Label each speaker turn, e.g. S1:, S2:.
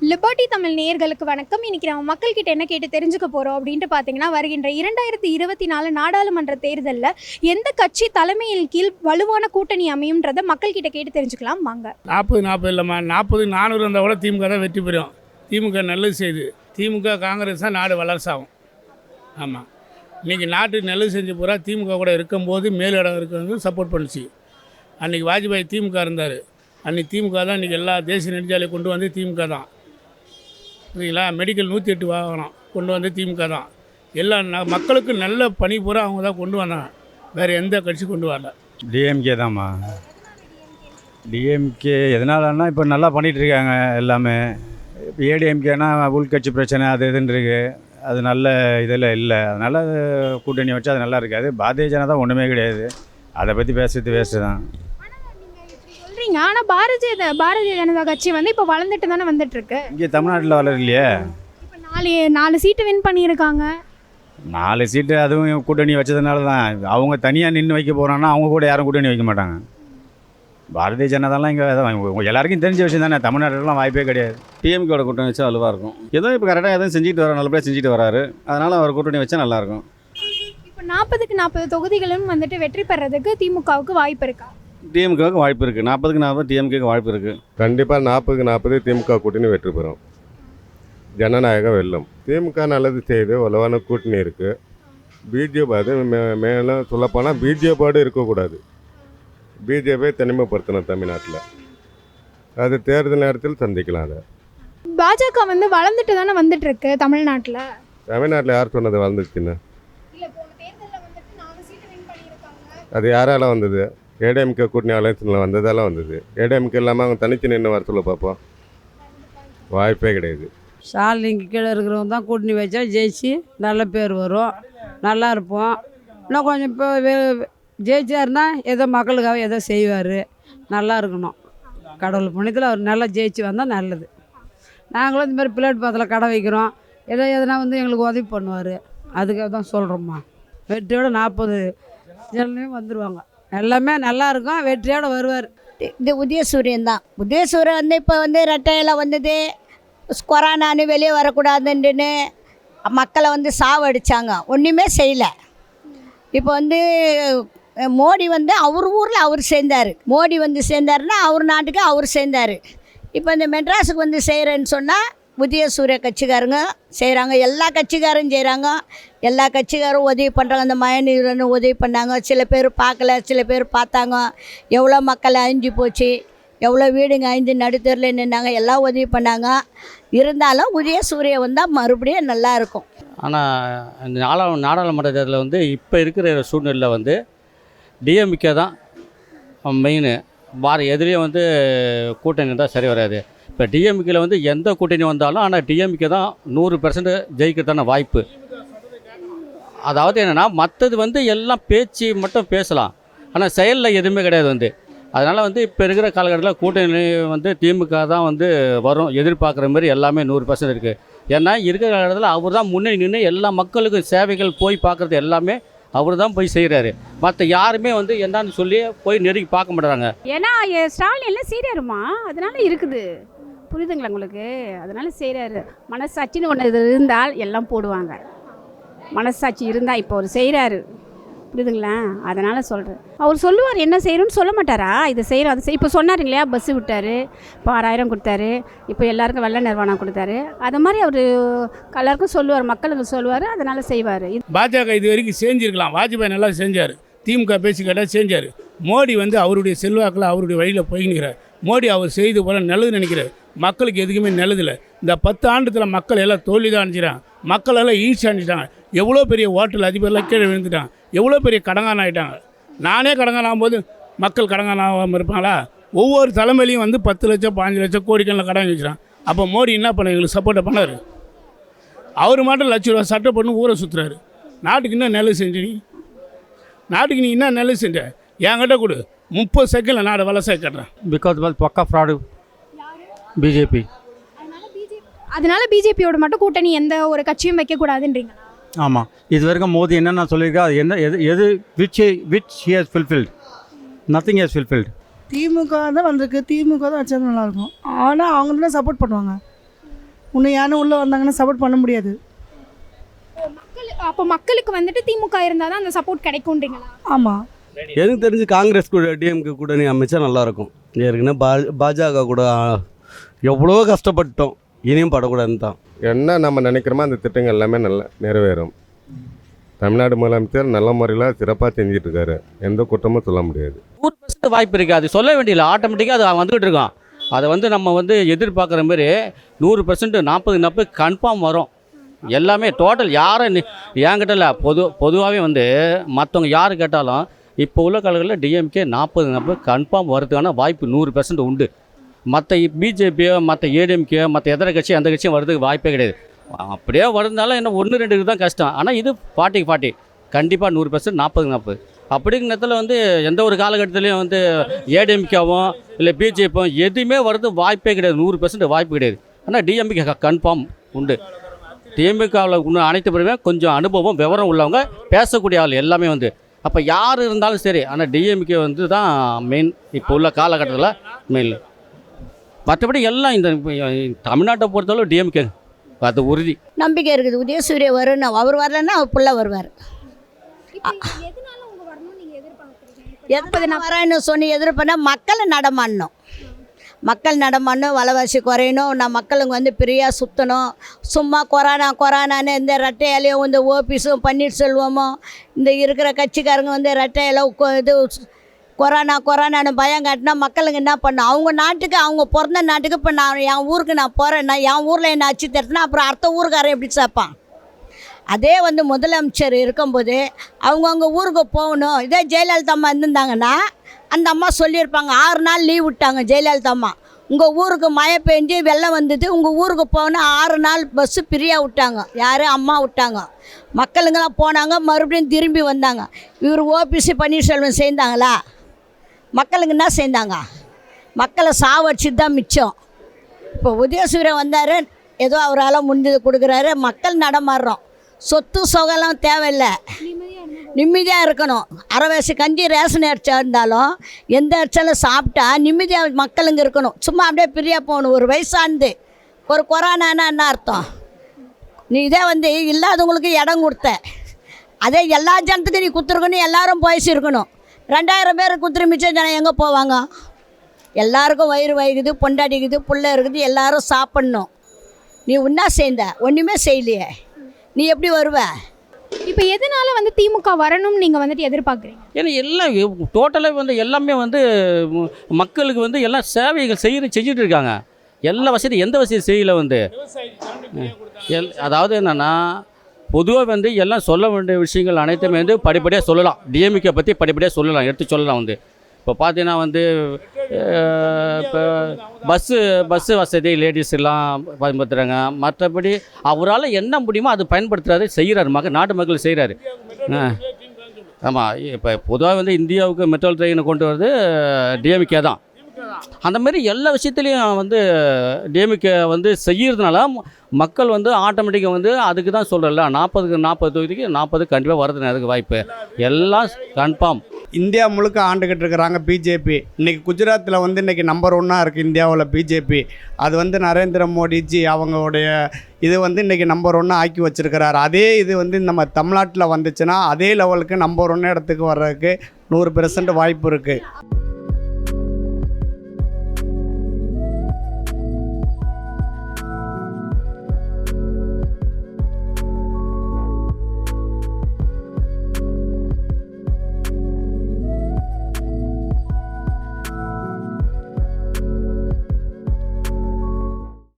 S1: Liberty Tamil நேயர்களுக்கு வணக்கம். இன்னைக்கு நம்ம மக்கள்கிட்ட என்ன கேட்டு தெரிஞ்சுக்க போறோம் அப்படின்ட்டு பார்த்தீங்கன்னா வருகின்ற இரண்டாயிரத்தி இருபத்தி நாலு நாடாளுமன்ற தேர்தலில் எந்த கட்சி தலைமையின் கீழ் வலுவான கூட்டணி அமையும்ன்றதை மக்கள்கிட்ட கேட்டு தெரிஞ்சுக்கலாம். வாங்க.
S2: நாற்பது நாற்பது இல்லைம்மா. நாற்பது நானூறு இருந்தால் கூட திமுக தான் வெற்றி பெறும். திமுக நல்லது செய்யுது. திமுக காங்கிரஸ் தான் நாடு வளர்ச்சாகும். ஆமாம் இன்றைக்கி நாட்டுக்கு நல்லது செஞ்சு பூரா திமுக கூட இருக்கும்போது மேலிடம் இருக்கிறது சப்போர்ட் பண்ணுச்சு. அன்றைக்கி வாஜ்பாய் திமுக இருந்தார். அன்றைக்கி திமுக தான் இன்றைக்கி எல்லா தேசிய நெடுஞ்சாலையும் கொண்டு வந்து திமுக தான். சரிங்களா மெடிக்கல் நூற்றி எட்டு வாகனம் கொண்டு வந்து திமுக தான். எல்லா ந- மக்களுக்கு நல்ல பணி பூரா அவங்க தான் கொண்டு வந்தாங்க. வேறு எந்த கட்சி கொண்டு வரல.
S3: டிஎம்கே தான்மா. டிஎம்கே எதனாலன்னா இப்போ நல்லா பண்ணிகிட்டு இருக்காங்க எல்லாமே. இப்போ ஏடிஎம்கேனா உள்கட்சி பிரச்சனை அது இதுன்னு இருக்குது அது நல்ல இதில் இல்லை. அதனால் கூட்டணி வச்சு அது நல்லா இருக்காது. பாரதிய ஜனதா ஒன்றுமே கிடையாது. அதை பற்றி பேசுறது வேஸ்ட்டு தான்.
S1: சொல்றீங்க ஆனால் பாரதிய பாரதிய ஜனதா கட்சி வந்து இப்போ வளர்ந்துட்டு தானே வந்துட்டு இருக்கு
S3: இங்கே தமிழ்நாட்டில் வளரலையே?
S1: இப்போ நாலு நாலு சீட்டு வின் பண்ணியிருக்காங்க.
S3: நாலு சீட்டு அதுவும் கூட்டணி வச்சதுனால தான். அவங்க தனியாக நின்று வைக்க போகிறாங்கன்னா அவங்க கூட யாரும் கூட்டணி வைக்க மாட்டாங்க. பாரதிய ஜனதாலாம் இங்கே எல்லாருக்கும் தெரிஞ்ச விஷயம் தானே. தமிழ்நாட்டிலலாம் வாய்ப்பே கிடையாது.
S4: டிஎம்கேட கூட்டணி வச்சா வலுவாக இருக்கும். ஏதோ இப்போ கரெக்டாக எதுவும் செஞ்சுட்டு வர நல்லபடியாக செஞ்சுட்டு வராரு. அதனால் அவர் கூட்டணி வச்சா நல்லாயிருக்கும்
S1: இப்போ நாற்பதுக்கு நாற்பது தொகுதிகளும் வந்துட்டு வெற்றி பெறதுக்கு திமுகவுக்கு வாய்ப்பு இருக்கா?
S4: டிஎம்கேவுக்கு வாய்ப்பு இருக்குது நாற்பதுக்கு நாற்பது டிஎம்கேக்கு வாய்ப்பு இருக்குது
S5: கண்டிப்பாக நாற்பதுக்கு நாற்பது திமுக கூட்டணி வெற்றி பெறும். ஜனநாயகம் வெல்லும். திமுக நல்லது செய்யுது வலுவான கூட்டணி இருக்குது பிஜேபி அது மே மேலும் சொல்லப்போனால் பிஜேபியோடு இருக்கக்கூடாது. பிஜேபியை தனிமைப்படுத்தணும் தமிழ்நாட்டில். அது தேர்தல் நேரத்தில் சந்திக்கலாம் அதை.
S1: பாஜக வந்து வளர்ந்துட்டு தானே வந்துட்டு இருக்கு தமிழ்நாட்டில்?
S5: தமிழ்நாட்டில் யார் சொன்னது வளர்ந்துச்சுன்னு? அது யாரால வந்தது? ஏடிஎம்கே கூட்டணி அலையன்ஸில் வந்ததெல்லாம் வந்தது. ஏடிஎம்கே இல்லாமல் அவங்க தனித்து நின்று வர சொல்ல பார்ப்போம் வாய்ப்பே கிடையாது.
S6: ஸ்டாலினுக்கு கீழே இருக்கிறவங்க தான் கூட்டணி வச்சா ஜெயிச்சு நல்ல பேர் வரும். நல்லா இருப்போம். இன்னும் கொஞ்சம் இப்போ வே- ஜெயிச்சாருன்னா ஏதோ மக்களுக்காக ஏதோ செய்வார். நல்லா இருக்கணும். கடவுள் புண்ணியத்தில் அவர் நல்லா ஜெயிச்சு வந்தால் நல்லது. நாங்களும் இந்த மாதிரி பிளேட் பாத்தில் கடை வைக்கிறோம். ஏதோ எதனா வந்து எங்களுக்கு உதவி பண்ணுவார். அதுக்காக தான் சொல்கிறோம்மா வெற்றியோட நாற்பது ஜனலையும் வந்துடுவாங்க எல்லாமே நல்லா இருக்கும் வெற்றியோட வருவார்.
S7: இந்த உதயசூரியன் தான். உதயசூரியன் வந்து இப்போ வந்து ரெட்டையில் வந்தது. கொரோனான்னு வெளியே வரக்கூடாதுன்னு மக்களை வந்து சாவடிச்சாங்க. ஒன்றுமே செய்யலை. இப்போ வந்து மோடி வந்து அவர் ஊரில் அவர் சேர்ந்தார். மோடி வந்து சேர்ந்தாருன்னா அவர் நாட்டுக்கு அவர் சேர்ந்தார். இப்போ இந்த மெட்ராஸுக்கு வந்து செய்கிறேன்னு சொன்னால் உதயசூரிய கட்சிக்காரங்க செய்கிறாங்க எல்லா கட்சிக்காரும் செய்கிறாங்க எல்லா கட்சிக்காரும் உதவி பண்ணுறாங்க அந்த மயநீரன் உதவி பண்ணாங்க. சில பேர் பார்க்கல. சில பேர் பார்த்தாங்க. எவ்வளோ மக்கள் அழிஞ்சு போச்சு. எவ்வளோ வீடுங்க அழிஞ்சு நடுத்தரில் நின்னாங்க. எல்லாம் உதவி பண்ணாங்க. இருந்தாலும் உதயசூரிய வந்தால் மறுபடியும் நல்லா இருக்கும்.
S8: ஆனால் இந்த நாடா நாடாளுமன்ற தேர்தலில் வந்து இப்போ இருக்கிற சூழ்நிலையில் வந்து டிஎம்கே தான் மெயின் வார எதிரியும் வந்து கூட்டணி தான் சரி வராது. இப்போ டிஎம்கேல வந்து எந்த கூட்டணி வந்தாலும் ஆனால் டிஎம்கே தான் நூறு பெர்சன்ட் ஜெயிக்கிறதான வாய்ப்பு. அதாவது என்னென்னா மற்றது வந்து எல்லாம் பேச்சு மட்டும் பேசலாம். ஆனால் செயலில் எதுவுமே கிடையாது வந்து. அதனால் வந்து இப்போ இருக்கிற காலகட்டத்தில் கூட்டணி வந்து திமுக தான் வந்து வரும் எதிர்பார்க்குற மாதிரி எல்லாமே நூறு பர்சன்ட் இருக்குது ஏன்னா இருக்கிற காலகட்டத்தில் அவர் தான் முன்னே நின்று எல்லா மக்களுக்கும் சேவைகள் போய் பார்க்குறது எல்லாமே அவர் தான் போய் செய்கிறாரு மற்ற யாருமே வந்து என்னன்னு சொல்லி போய் நெருங்கி பார்க்க மாட்டாங்க
S9: ஏன்னா ஸ்டாலின் எல்லாம் செய்கிறாருமா அதனால இருக்குது. புரியுதுங்களா உங்களுக்கு? அதனால செய்கிறாரு மனசாட்சின்னு ஒன்று இருந்தால் எல்லாம் போடுவாங்க. மனசாட்சி இருந்தால் இப்போ அவர் செய்கிறாரு புரியுதுங்களா? அதனால் சொல்கிறேன் அவர் சொல்லுவார் என்ன செய்யணும்னு சொல்ல மாட்டாரா? இதை செய்கிறோம் அது செய். இப்போ சொன்னார் இல்லையா? பஸ்ஸு விட்டார் இப்போ ஆறாயிரம் கொடுத்தாரு இப்போ எல்லாருக்கும் வெள்ள நிர்வாணம் கொடுத்தாரு. அது மாதிரி அவர் எல்லாருக்கும் சொல்லுவார் மக்களுக்கு சொல்லுவார் அதனால் செய்வார்.
S2: பாஜக இது வரைக்கும் செஞ்சுருக்கலாம். வாஜ்பாய் நல்லா செஞ்சார். திமுக பேசி கேட்டால் செஞ்சார். மோடி வந்து அவருடைய செல்வாக்கில் அவருடைய வழியில் போய்க்கிறார் மோடி அவர் செய்து போல நல்லது நினைக்கிறார். மக்களுக்கு எதுக்குமே நல்லதில்லை இந்த பத்து ஆண்டுத்தில் மக்கள் எல்லாம் தோல்வி தான் மக்கள் எல்லாம் ஈஸி அணிச்சிட்டாங்க எவ்வளோ பெரிய ஹோட்டல் அதிபர்லாம் கீழே விழுந்துட்டான் எவ்வளோ பெரிய கடங்கான ஆகிட்டாங்க நானே கடங்கான ஆகும்போது மக்கள் கடங்கான ஆகாமல் இருப்பாங்களா? ஒவ்வொரு தலைமையிலையும் வந்து பத்து லட்சம் பாஞ்சு லட்சம் கோடிக்கணில் கடன் வச்சுட்டான் அப்போ மோடி என்ன பண்ண எங்களுக்கு சப்போர்ட்டை பண்ணார்? அவர் மட்டும் லட்ச ரூபா சட்டை பண்ணி ஊரை சுற்றுறாரு நாட்டுக்கு என்ன நல்லது செஞ்ச நீ. நாட்டுக்கு நீ என்ன நல்லது செஞ்ச. என்கிட்ட கொடு. முப்பது செகண்டில் நாடு வளசை கட்டுறேன்
S3: பிகாஸ் வந்து பக்கா ஃப்ராடு பிஜேபி
S1: அதனால பிஜேபியோட மட்டும் கூட்டணி எந்த ஒரு கட்சியும் வைக்கக்கூடாதுன்றீங்க
S3: ஆமாம் இது வரைக்கும் மோடி என்னென்ன சொல்லியிருக்கா அது என்ன எது எது which which he has fulfilled nothing has fulfilled
S10: DMK தான் வந்திருக்கு. திமுக தான் வச்சா நல்லாயிருக்கும் ஆனால் அவங்க தான் சப்போர்ட் பண்ணுவாங்க. இன்னும் யாரும் உள்ளே வந்தாங்கன்னா சப்போர்ட் பண்ண முடியாது.
S1: மக்கள் அப்போ மக்களுக்கு வந்துட்டு திமுக இருந்தால் தான் அந்த சப்போர்ட் கிடைக்கும்ன்றீங்களா?
S10: ஆமாம்
S11: எனக்கு தெரிஞ்சு காங்கிரஸ் கூட டிஎம்கே கூட்டணி அமைச்சா நல்லாயிருக்கும். ஏற்கனவே பா பாஜக கூட எவ்வளோ கஷ்டப்பட்டோம் இனியும் படக்கூடாதுன்னு தான்.
S5: என்ன நம்ம நினைக்கிறோமோ அந்த திட்டங்கள் எல்லாமே நல்லா நிறைவேறும். தமிழ்நாடு முதலமைச்சர் நல்ல முறையில் சிறப்பாக செஞ்சுட்டு இருக்காரு எந்த குற்றமும் சொல்ல முடியாது.
S8: நூறு பர்சன்ட் வாய்ப்பு இருக்குது அது சொல்ல வேண்டியதில்லை ஆட்டோமேட்டிக்காக அது வந்துகிட்டு இருக்கோம் அதை வந்து நம்ம வந்து எதிர்பார்க்குற மாதிரி நூறு பர்சன்ட் நாற்பது நாற்பது கன்ஃபார்ம் வரும். எல்லாமே டோட்டல் யாரை நி- என்கிட்ட இல்லை. பொது பொதுவாகவே வந்து மற்றவங்க யார் கேட்டாலும் இப்போ உள்ள காலங்களில் டிஎம்கே நாற்பது நாற்பது கன்ஃபார்ம் வரதுக்கான வாய்ப்பு நூறு பர்சன்ட் உண்டு. மற்ற பிஜேபியோ மற்ற ஏடிஎம்கேயோ மற்ற எதிர கட்சி அந்த கட்சியும் வர்றதுக்கு வாய்ப்பே கிடையாது. அப்படியே வரதுனால என்ன ஒன்று ரெண்டுக்கு தான் கஷ்டம். ஆனால் இது ஃபார்ட்டிக்கு ஃபார்ட்டி கண்டிப்பாக நூறு பர்சன்ட் நாற்பது நாற்பது. அப்படிங்கிற நேரத்தில் வந்து எந்த ஒரு காலகட்டத்துலேயும் வந்து ஏடிஎம்கேவும் இல்லை பிஜேபியும் எதுவுமே வர்றது வாய்ப்பே கிடையாது. நூறு பெர்சன்ட் வாய்ப்பு கிடையாது. ஆனால் டிஎம்கே கன்ஃபார்ம் உண்டு. டிஎம்கேவில் இன்னும் அனைத்து பேருமே கொஞ்சம் அனுபவம் விவரம் உள்ளவங்க பேசக்கூடிய ஆள் எல்லாமே வந்து. அப்போ யார் இருந்தாலும் சரி ஆனால் டிஎம்கே வந்து தான் மெயின் இப்போ உள்ள காலகட்டத்தில் மெயின் மற்றபடி எல்லாம் இந்த தமிழ்நாட்டை பொறுத்தளவு டிஎம்கே அது உறுதி.
S7: நம்பிக்கை இருக்குது. உதயசூரிய வரும்னு அவர் வரலன்னா அவர் புள்ள வருவார்.
S1: எதனால உங்க வரணும் நீங்க எதிர்பார்க்குறீங்க?
S7: எது வரேன்னு சொல்லி எதிர்ப்பேன்னா மக்களை நடமாடணும். மக்கள் நடமாடணும் வலவாசி குறையணும் நான் மக்களுங்க வந்து ஃப்ரீயாக சுற்றணும் சும்மா கொரோனா கொரோனான்னு இந்த ரெட்டையாலையும் இந்த ஓபிஸும் பன்னீர்செல்வமும் இந்த இருக்கிற கட்சிக்காரங்க வந்து ரெட்டையில இது கொரோனா கொரோனான்னு பயம் காட்டினா மக்களுக்கு என்ன பண்ணும்? அவங்க நாட்டுக்கு அவங்க பிறந்த நாட்டுக்கு இப்போ நான் என் ஊருக்கு நான் போகிறேன்னா என் ஊரில் என்ன அச்சு தரத்துனா அப்புறம் அடுத்த ஊருக்காரன் எப்படி சேர்ப்பான்? அதே வந்து முதலமைச்சர் இருக்கும்போது அவங்கவுங்க ஊருக்கு போகணும். இதே ஜெயலலிதா அம்மா இருந்திருந்தாங்கன்னா அந்த அம்மா சொல்லியிருப்பாங்க ஆறு நாள் லீவ் விட்டாங்க ஜெயலலிதா அம்மா. உங்கள் ஊருக்கு மழை பெஞ்சு வெள்ளம் வந்தது உங்கள் ஊருக்கு போனால் ஆறு நாள் பஸ்ஸு ஃப்ரீயாக விட்டாங்க. யார்? அம்மா விட்டாங்க. மக்களுங்கெல்லாம் போனாங்க மறுபடியும் திரும்பி வந்தாங்க. இவர் ஓபிசி பன்னீர்செல்வம் சேர்ந்தாங்களா? மக்களுக்கு என்ன சேர்ந்தாங்க? மக்களை சாவடிச்சிட்டு தான் மிச்சம். இப்போ உதயசூரியன் வந்தார் ஏதோ அவரால் முடிஞ்சது கொடுக்குறாரு மக்கள் நடமாடுறோம். சொத்து சொகெல்லாம் தேவையில்லை. நிம்மதியாக இருக்கணும். அரை வயசு கஞ்சி ரேஷன் அடிச்சா இருந்தாலும் எந்த அடிச்சாலும் சாப்பிட்டா நிம்மதியாக மக்களுங்க இருக்கணும். சும்மா அப்படியே பிரியா போகணும். ஒரு வயசானது. ஒரு கொரோனானா என்ன அர்த்தம்? நீ இதே வந்து இல்லாதவங்களுக்கு இடம் கொடுத்த. அதே எல்லா ஜனத்துக்கும் நீ கொடுத்துருக்கணும் எல்லாரும் போயிச்சிருக்கணும் ரெண்டாயிரம் பேர் குத்துரு மிச்சம் ஜனம் எங்கே போவாங்க? எல்லாருக்கும் வயிறு வயிறுது பொண்டாடிக்குது புள்ள இருக்குது. எல்லாரும் சாப்பிட்ணும். நீ ஒன்றா செய்த ஒன்றுமே செய்யலையே. நீ எப்படி வருவ?
S1: இப்போ எதனால வந்து திமுக வரணும்னு நீங்க வந்துட்டு எதிர்பார்க்குறீங்க?
S8: ஏன்னா எல்லாம் டோட்டலாக வந்து எல்லாமே வந்து மக்களுக்கு வந்து எல்லாம் சேவைகள் செய்ய செஞ்சுட்டு இருக்காங்க. எல்லா வசதி எந்த வசதி செய்யல வந்து. எல் அதாவது என்னென்னா பொதுவாக வந்து எல்லாம் சொல்ல வேண்டிய விஷயங்கள் அனைத்துமே வந்து படிப்படியாக சொல்லலாம். டிஎம்கே பற்றி படிப்படியாக சொல்லலாம் எடுத்து சொல்லலாம் வந்து. இப்போ பார்த்தீங்கன்னா வந்து இப்போ பஸ்ஸு பஸ்ஸு வசதி லேடிஸ் எல்லாம் பயன்படுத்துகிறாங்க மற்றபடி அவரால் என்ன முடியுமோ அது பயன்படுத்துறாரு செய்கிறாரு மக்கள் நாட்டு மக்கள் செய்கிறாரு ஆமாம் இப்போ பொதுவாக வந்து இந்தியாவுக்கு மெட்ரோ ட்ரெயினை கொண்டு வரது டிஎம்கே தான். அந்த மாதிரி எல்லா விஷயத்துலையும் வந்து டிஎம்கே வந்து செய்கிறதுனால மக்கள் வந்து ஆட்டோமேட்டிக்காக வந்து அதுக்கு தான் சொல்கிறல நாற்பதுக்கு நாற்பது தொகுதிக்கு நாற்பது கண்டிப்பாக வருதுன்னு அதுக்கு வாய்ப்பு. எல்லாம் கன்ஃபார்ம்
S12: இந்தியா முழுக்க ஆண்டுகிட்டு இருக்கிறாங்க பிஜேபி இன்னைக்கு குஜராத்தில் வந்து இன்னைக்கு நம்பர் ஒன்னாக இருக்குது இந்தியாவில் பிஜேபி அது வந்து நரேந்திர மோடிஜி அவங்களுடைய இது வந்து இன்னைக்கு நம்பர் ஒன்று ஆக்கி வச்சிருக்கிறாரு. அதே இது வந்து நம்ம தமிழ்நாட்டில் வந்துச்சுன்னா அதே லெவலுக்கு நம்பர் ஒன்று இடத்துக்கு வர்றதுக்கு நூறு பெர்சன்ட் வாய்ப்பு இருக்குது